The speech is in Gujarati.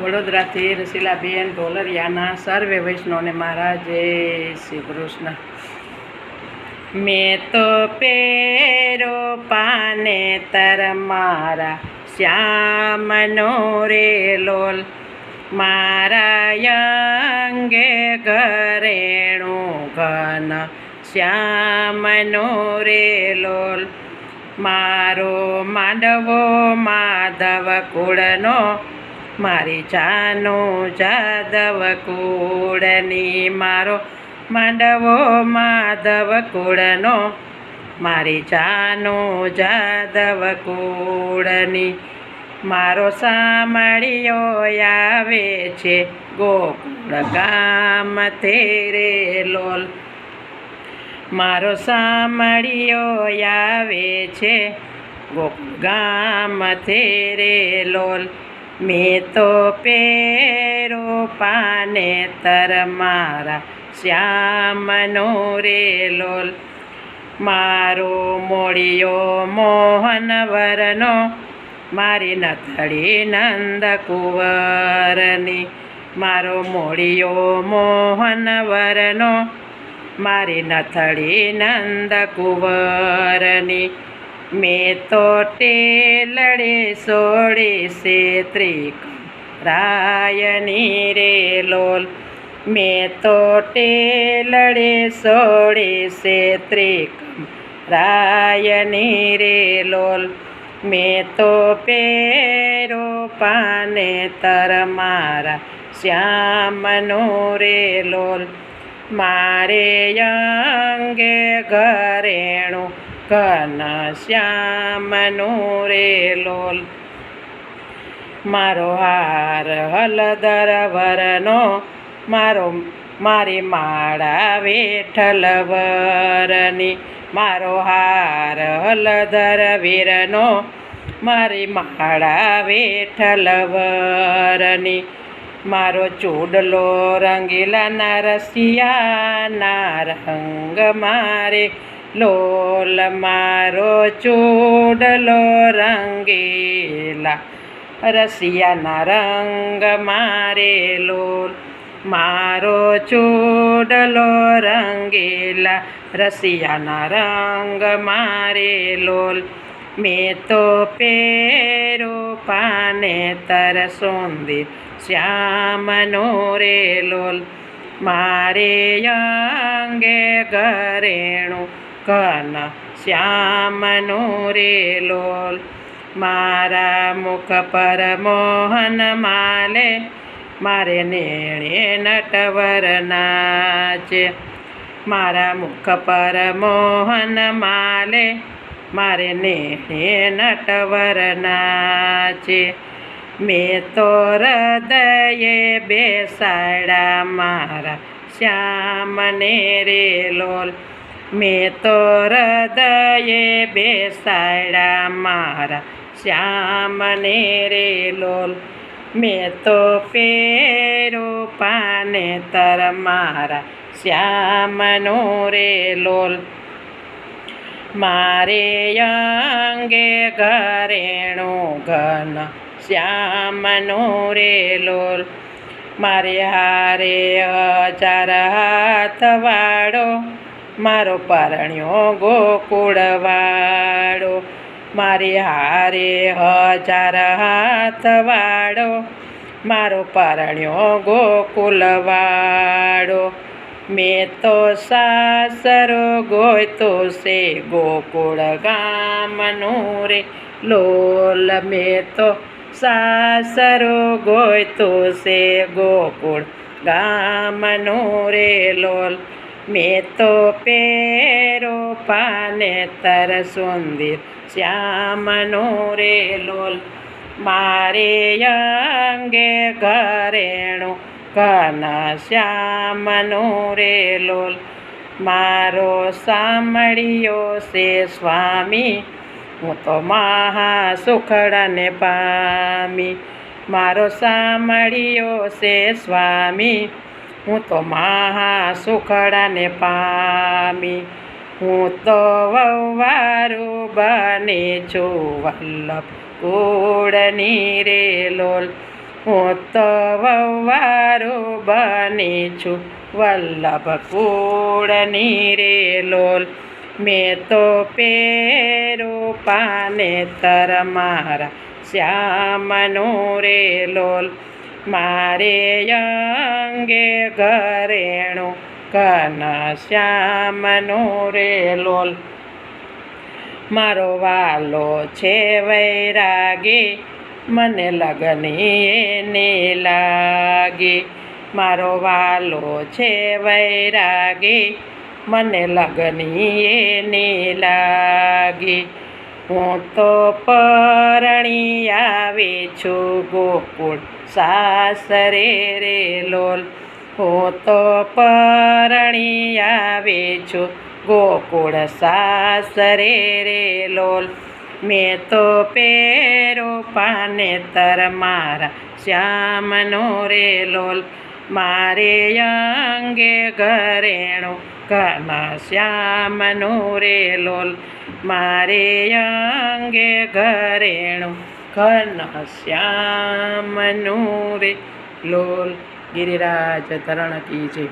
વડોદરાથી રસીલાબેન ઢોલરિયાના સર્વે વૈષ્ણવને મારા જય શ્રી કૃષ્ણ. મેં તો પેરો પાને તર મારા શ્યામનો રે લોલ. મારા અંગે ઘરેણું ઘન શ્યામનો રે લોલ. મારો માંડવો માધવ કુળનો મારી જાનો જાદવ કુળની, મારો માંડવો માધવ કુળનો. મારી જાનો જાદવ કુળની, મારો સામળિયો આવે છે ગોકુળ ગામ તેરે લોલ. મારો સામળિયો આવે છે ગોકુળ ગામ તેરે લોલ. મેં તો પેરો પાને તર મારા શ્યામનો રે લોલ. મારો મોડિયો મોહન વરનો મારી નથડી નંદ કુંવરની મારો મોડિયો મોહન વરનો મારી નથડી નંદ કુંવરની મેં તો ટેલડે સોડી સે ત્રિક રાયની રે લોલ. મેં તો ટેલડે સોડી સે ત્રિકમ રાયની રે લોલ. મેં તો પેરો પાને તર મારા શ્યામનો રે લોલ. મારે અંગે ઘરેણું ઘન શ્યામનું રે લોલ. મારો હાર હલદર વરનો, મારો, મારી માળા વેઠલ વરની. મારો હાર હલદર વીરનો, મારી માળા વેઠલ વરની. મારો ચૂડલો રંગીલા ના રસિયાના રંગ મારે લોલ મારો ચૂડલો રંગીલા. રસિયાના રંગ મારે લોલ. મારો ચૂડલો રંગીલા. રસિયાના રંગ મારે લોલ. મેં તો પેરો પાને તર સોંદી શ્યામનો રે લોલ. મારે અંગે ઘરેણું ઘન શ્યામનો રે લોલ. મારા મુખ પર મોહન માલે, મારે નેણે નટવર નાચે. મારા મુખ પર મોહન માલે, મારે નેણે નટવર નાચે. મેં તો હૃદયે બેસાડા મારા શ્યામને રે લોલ. મેં તો હૃદયે બેસાડા મારા શ્યામને રે લોલ. મેં તો પેરો પાને તર મારા શ્યામનો રે લોલ. મારે અંગે ઘરેણું ઘન શ્યામનો રે લોલ. મારે હારે હજાર હાથ વાળો મારો પરણ્યો ગોકુળવાળો. મારી હારે હજાર હાથ વાળો. મારો પરણ્યો ગોકુલવાળો મેં તો સાસરો ગોયતો છે ગોકુળ ગામનું રે. લોલ મેં તો સાસરો ગોયતો છે ગોકુળ ગામનું રે. લોલ મેં તો પેરો પાને તર સુંદર શ્યામનો રે લોલ. મારે અંગે ઘરેણું ઘન શ્યામનો રે લોલ. મારો સાંભળ્યો છે સ્વામી, હું તો મહા સુખડાને પામી. મારો સાંભળ્યો છે સ્વામી હું તો મહા સુખડાને પામી, હું તો વવારું બની છું, વલ્લભ કુળની રે લોલ. હું તો વવારો બની છું, વલ્લભ કુળની રે લોલ. મેં તો પેરો પાને તર મારા શ્યામનો રે લોલ. મારે અંગે ઘરેણું કના શ્યામનો રે લોલ. મારો વાલો છે વૈરાગી, મને લગની એને લાગી. મારો વાલો છે વૈરાગી, મને લગની એને લાગી. હું તો પરણી આવે છું ગોકુળ સાસરે રે લોલ. હું તો પરણી આવે છું ગોકુળ સાસરે રે લોલ. મેં તો પેરો પાને તર મારા શ્યામનો રે લોલ. મારે અંગે ઘરેણું ઘના શ્યામનો રે લોલ. મારે અંગે ઘરેણું ઘના શ્યામનું રે. લોલ ગિરિરાજ તરણ કી જય.